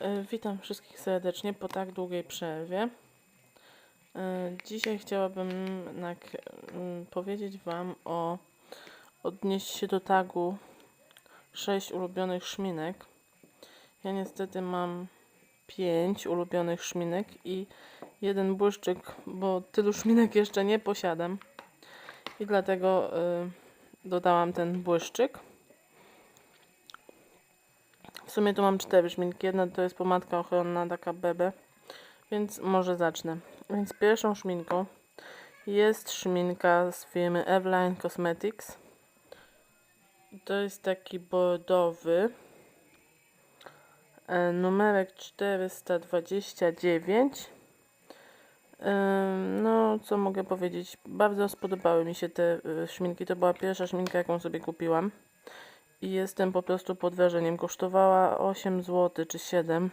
E, Witam wszystkich serdecznie po tak długiej przerwie. E, Dzisiaj chciałabym mm, powiedzieć Wam o odnieść się do tagu 6 ulubionych szminek. Ja niestety mam 5 ulubionych szminek i jeden błyszczyk, bo tylu szminek jeszcze nie posiadam. I dlatego y, dodałam ten błyszczyk. W sumie tu mam cztery szminki. Jedna to jest pomadka ochronna, taka bebe. Więc może zacznę. Więc pierwszą szminką jest szminka z firmy Eveline Cosmetics. To jest taki bordowy. e, Numerek 429. Ym, No, co mogę powiedzieć? Bardzo spodobały mi się te y, szminki. To była pierwsza szminka, jaką sobie kupiłam i jestem po prostu pod wrażeniem. Kosztowała 8 zł czy 7.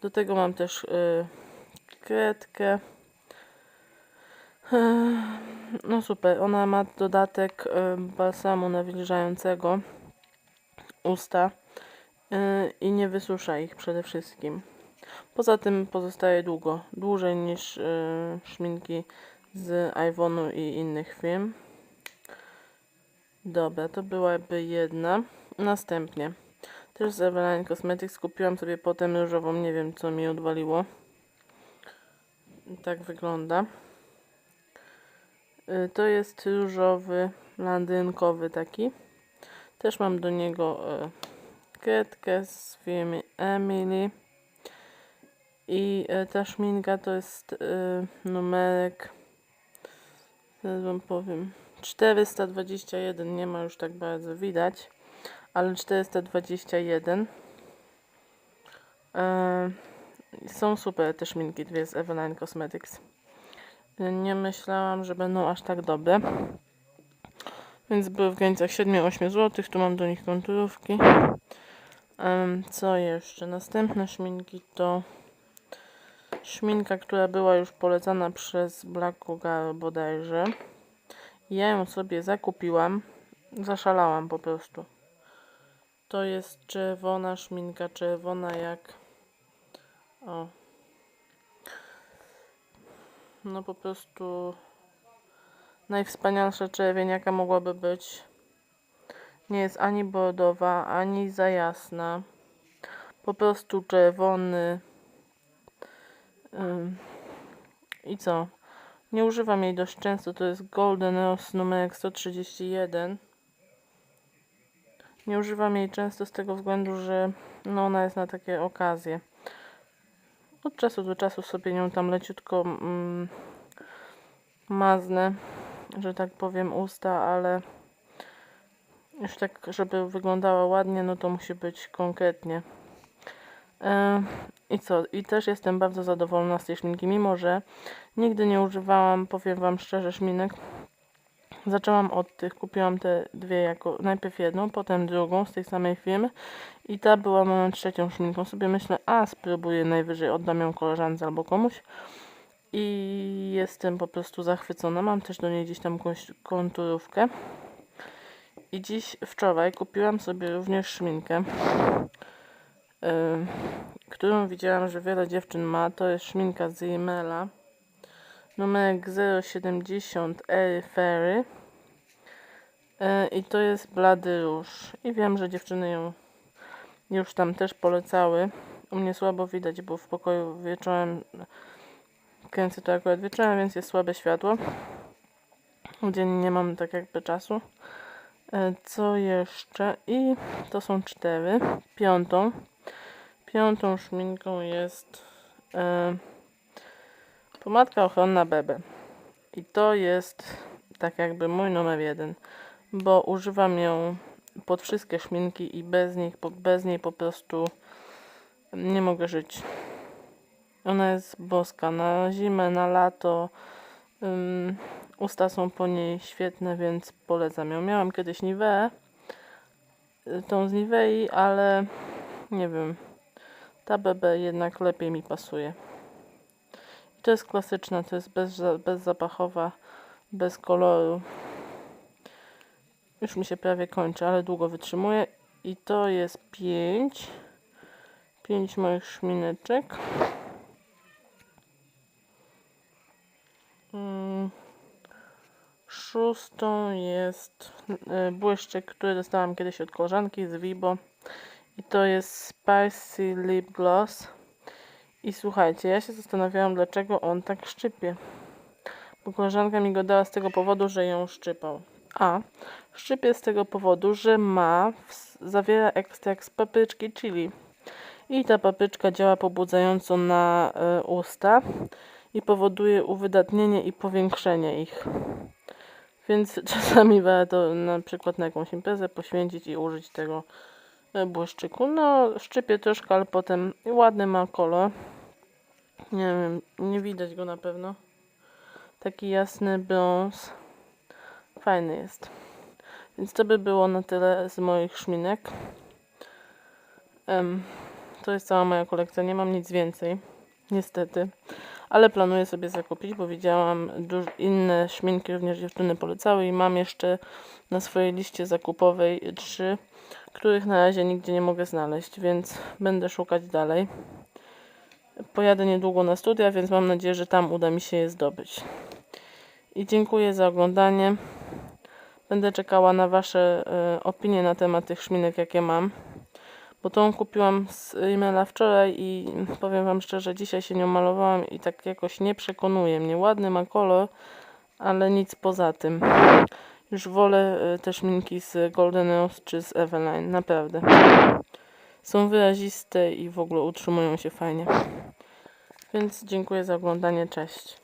Do tego mam też y, kredkę. Ech, No super, ona ma dodatek y, balsamu nawilżającego usta y, i nie wysusza ich przede wszystkim. Poza tym pozostaje długo, dłużej niż y, szminki z Ivonu i innych firm. Dobra, to byłaby jedna. Następnie też z Eveline Cosmetics kupiłam sobie potem różową, nie wiem co mi odwaliło. Tak wygląda. Y, To jest różowy, landynkowy taki. Też mam do niego y, kredkę z firmy Emily. I y, ta szminka to jest numerek, zaraz wam powiem, 421, nie ma już tak bardzo widać, ale 421. E, są super te szminki, dwie z Eveline Cosmetics. Nie myślałam, że będą aż tak dobre. Więc były w granicach 7-8 zł. Tu mam do nich konturówki. Co jeszcze? Następne szminki to szminka, która była już polecana przez Black Cougar bodajże. Ja ją sobie zakupiłam. Zaszalałam po prostu. To jest czerwona szminka, czerwona jak. O. No po prostu. Najwspanialsza czerwień, jaka mogłaby być. Nie jest ani bordowa, ani za jasna. Po prostu czerwony. Ym. I co? Nie używam jej dość często, to jest Golden Rose numerek 131. Nie używam jej często z tego względu, że no ona jest na takie okazje. Od czasu do czasu sobie nią tam leciutko mm, maznę, że tak powiem, usta, ale już tak, żeby wyglądała ładnie, no to musi być konkretnie. E, I co? I też jestem bardzo zadowolona z tej szminki, mimo że nigdy nie używałam, powiem Wam szczerze, szminek. Zaczęłam od tych, kupiłam te dwie jako, najpierw jedną, potem drugą z tej samej firmy i ta była moją trzecią szminką. Sobie myślę, a spróbuję najwyżej, oddam ją koleżance albo komuś i jestem po prostu zachwycona. Mam też do niej gdzieś tam jakąś konturówkę. I dziś, wczoraj kupiłam sobie również szminkę, którą widziałam, że wiele dziewczyn ma. To jest szminka z Rimmela. Numerek 070 Airy Fairy. I to jest blady róż. I wiem, że dziewczyny ją już tam też polecały. U mnie słabo widać, bo w pokoju wieczorem kręcę to akurat wieczorem, więc jest słabe światło. Dzień nie mam tak jakby czasu. E, Co jeszcze? I to są cztery. Piątą. Piątą szminką jest e, pomadka ochronna Bebe. I to jest tak jakby mój numer jeden, bo używam ją pod wszystkie szminki i bez nich, bez niej po prostu nie mogę żyć. Ona jest boska na zimę, na lato. Usta są po niej świetne, więc polecam ją. Miałam kiedyś Niveę, y, tą z Nivei, ale nie wiem, ta BB jednak lepiej mi pasuje. I to jest klasyczna, to jest bez, bezzapachowa, bez koloru. Już mi się prawie kończy, ale długo wytrzymuje. I to jest 5. Pięć moich szmineczek. Mm, Szóstą jest e, błyszczyk, który dostałam kiedyś od koleżanki z Vibo. I to jest Spicy Lip Gloss. I słuchajcie, ja się zastanawiałam, dlaczego on tak szczypie. Bo koleżanka mi go dała z tego powodu, że ją szczypał. A szczypie z tego powodu, że ma, zawiera ekstrakt z papryczki chili. I ta papryczka działa pobudzająco na e, usta i powoduje uwydatnienie i powiększenie ich. Więc czasami warto na przykład na jakąś imprezę poświęcić i użyć tego błyszczyku. No, szczypie troszkę, ale potem ładny ma kolor. Nie wiem, nie widać go na pewno. Taki jasny brąz. Fajny jest. Więc to by było na tyle z moich szminek. Em, to jest cała moja kolekcja. Nie mam nic więcej. Niestety. Ale planuję sobie zakupić, bo widziałam inne szminki, również dziewczyny polecały i mam jeszcze na swojej liście zakupowej trzy, których na razie nigdzie nie mogę znaleźć, więc będę szukać dalej. Pojadę niedługo na studia, więc mam nadzieję, że tam uda mi się je zdobyć. I dziękuję za oglądanie. Będę czekała na Wasze e, opinie na temat tych szminek, jakie mam. Bo tą kupiłam z e-maila wczoraj i powiem Wam szczerze, dzisiaj się nią malowałam i tak jakoś nie przekonuje mnie. Ładny ma kolor, ale nic poza tym. Już wolę e, te szminki z Golden Rose czy z Eveline, naprawdę. Są wyraziste i w ogóle utrzymują się fajnie. Więc dziękuję za oglądanie, cześć.